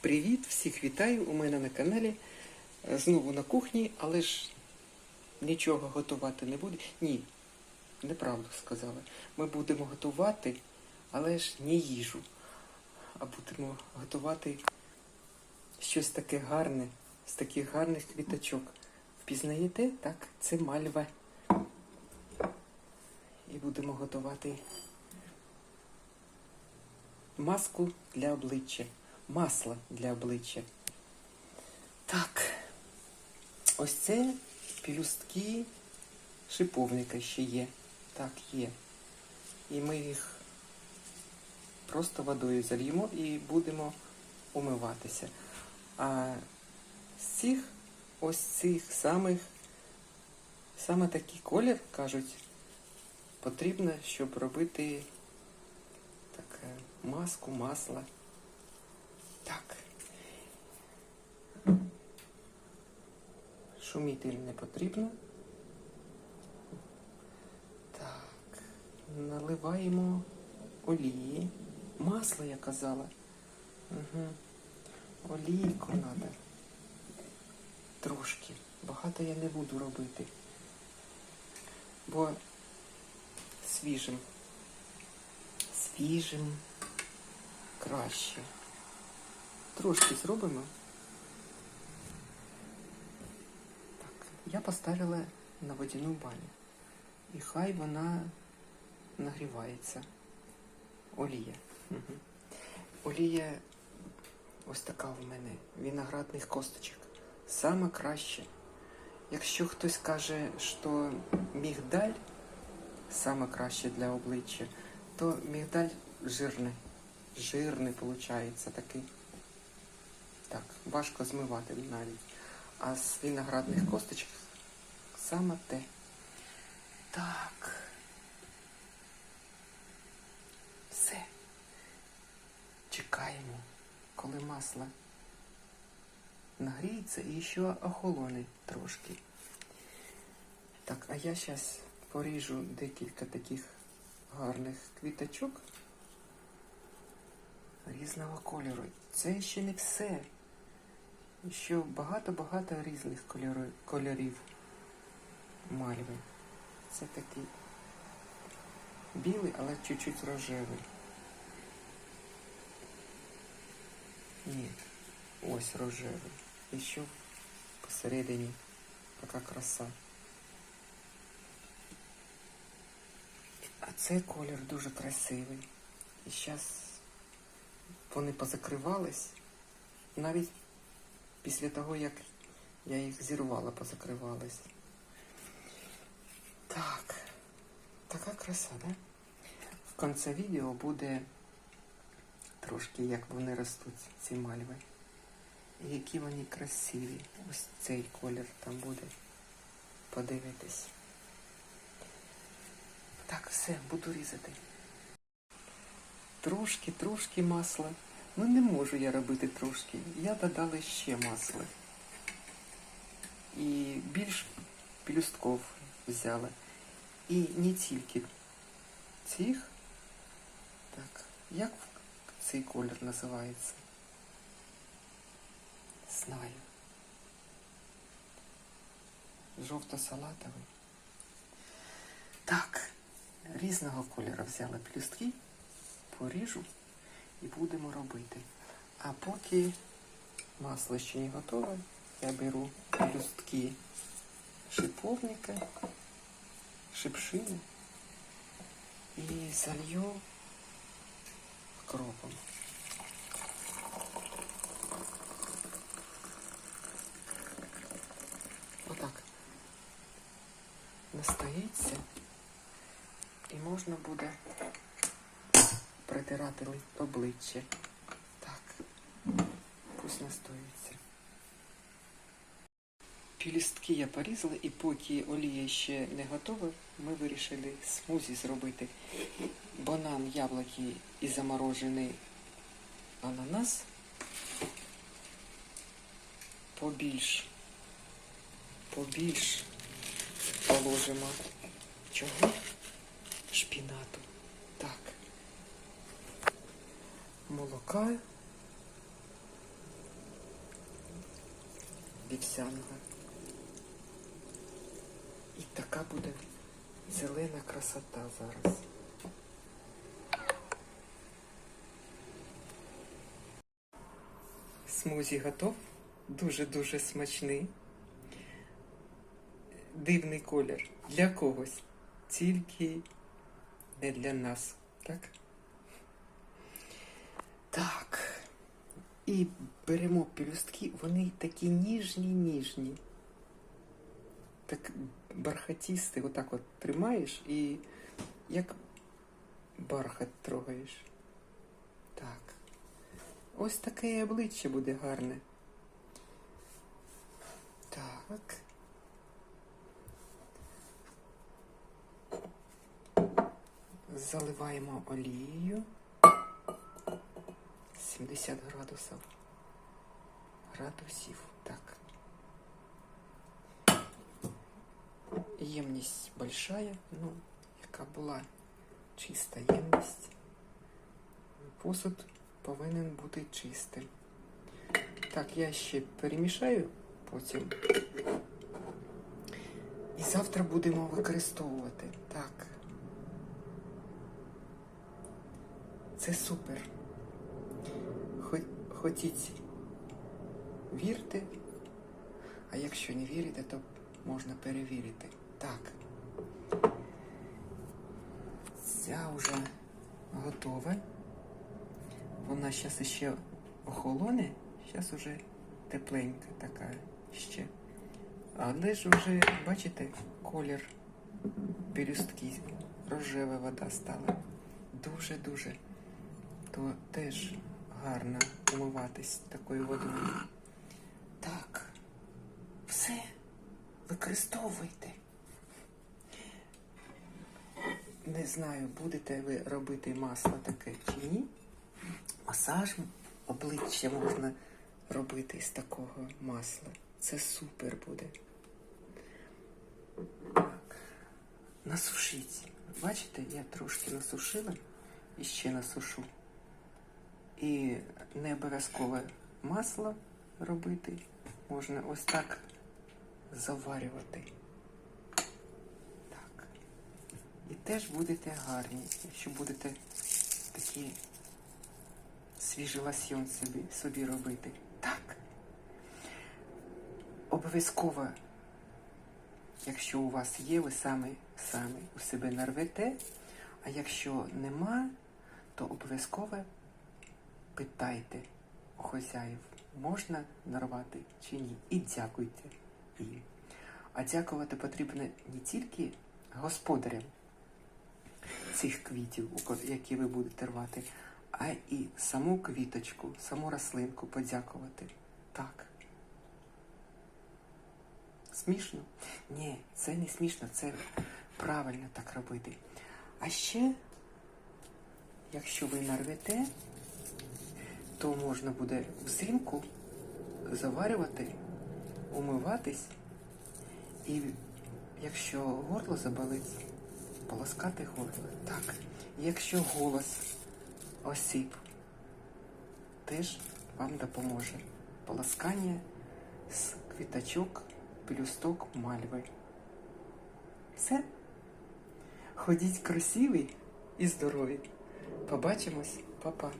Привіт, всіх вітаю у мене на каналі. Е, Знову на кухні, але ж нічого готувати не буде. Ні, неправду сказала. Ми будемо готувати, але ж не їжу, а будемо готувати щось таке гарне, з таких гарних квіточок. Впізнаєте? Так, це мальва. І будемо готувати маску для обличчя, масло для обличчя. Так, ось це пілюстки шиповника ще є. Так, є. І ми їх просто водою зальємо і будемо умиватися. А з цих ось цих самих, саме такий колір, кажуть, потрібно, щоб робити таке маску, масло. Так. Шумітель не потрібно. Так. Наливаємо олії. Масло, я казала. Угу. Олійку треба. Трошки. Багато я не буду робити. Бо свіжим. Свіжим краще. Трошки зробимо. Так, я поставила на водяну баню. І хай вона нагрівається. Олія. Угу. Олія ось така в мене, виноградних косточок. Саме краще. Якщо хтось каже, що мігдаль саме краще для обличчя, то мігдаль жирний. Жирний виходить такий. Так, важко змивати навіть. А з виноградних косточок саме те. Так. Все. Чекаємо, коли масло нагріється і ще охолоне трошки. Так, а я зараз поріжу декілька таких гарних квіточок різного кольору. Це ще не все. Ще багато-багато різних кольору- кольорів мальви. Це такий білий, але чуть-чуть рожевий. Ні, ось рожевий. І ще посередині така краса. А цей колір дуже красивий. І зараз вони позакривались. Навіть після того, як я їх зірвала, позакривались. Так, така краса, да? В кінці відео буде трошки, як вони ростуть, ці мальви. І які вони красиві. Ось цей колір там буде. Подивитись. Так, все, буду різати. Трошки, трошки масла. Ну не можу я робити трошки. Я додала ще масла. І більш пелюстков взяла. І не тільки цих. Так, як цей колір називається? Знаю. Жовто-салатовий. Так, різного кольору взяла пелюстки, поріжу і будемо робити. А поки масло ще не готове, я беру пелюстки шиповника, шипшини і залью кропом. Отак. Настоїться і можна буде притирати обличчя. Так, пусть настоїться. Пілістки я порізала, і поки олія ще не готова, ми вирішили смузі зробити. Банан, яблуки і заморожений ананас. Побільш, побільш положимо чого? Шпінату. Так. Молока вівсяного. І така буде зелена красота зараз. Смузі готов. Дуже-дуже смачний. Дивний колір. Для когось. Тільки не для нас. Так? Так. І беремо пелюстки, вони такі ніжні, ніжні. Так бархатісти, отак от тримаєш і як бархат трогаєш. Так. Ось таке обличчя буде гарне. Так. Заливаємо олією. 70 градусів. Градусів. Так. Ємність большая, ну, яка була чиста ємність. Посуд повинен бути чистим. Так, я ще перемішаю потім. І завтра будемо використовувати. Так. Це супер. Хо- Хотіть вірте, а якщо не вірите, то можна перевірити. Так. Ця вже готова. Вона зараз ще охолоне, зараз уже тепленька така ще. Але ж вже, бачите, колір пелюстки, рожева вода стала. Дуже-дуже. То теж гарно умиватись такою водою. Так, все, використовуйте. Не знаю, будете ви робити масло таке чи ні. Масаж обличчя можна робити з такого масла. Це супер буде. Так. Насушіть. Бачите, я трошки насушила і ще насушу. І не обов'язково масло робити. Можна ось так заварювати. Так. І теж будете гарні, якщо будете такі свіжий лосьйон собі, собі робити. Так. Обов'язково, якщо у вас є, ви самі, самі у себе нарвете, а якщо нема, то обов'язково питайте у хазяїв, можна нарвати чи ні. І дякуйте їм. А дякувати потрібно не тільки господарям цих квітів, які ви будете рвати, а і саму квіточку, саму рослинку подякувати. Так. Смішно? Ні, це не смішно, це правильно так робити. А ще, якщо ви нарвете, то можна буде взимку заварювати, умиватись, і якщо горло заболить, полоскати горло. Так. Якщо голос осіб, теж вам допоможе полоскання з квіточок, пелюсток мальви. Все. Ходіть красиві і здорові. Побачимось, Па-па.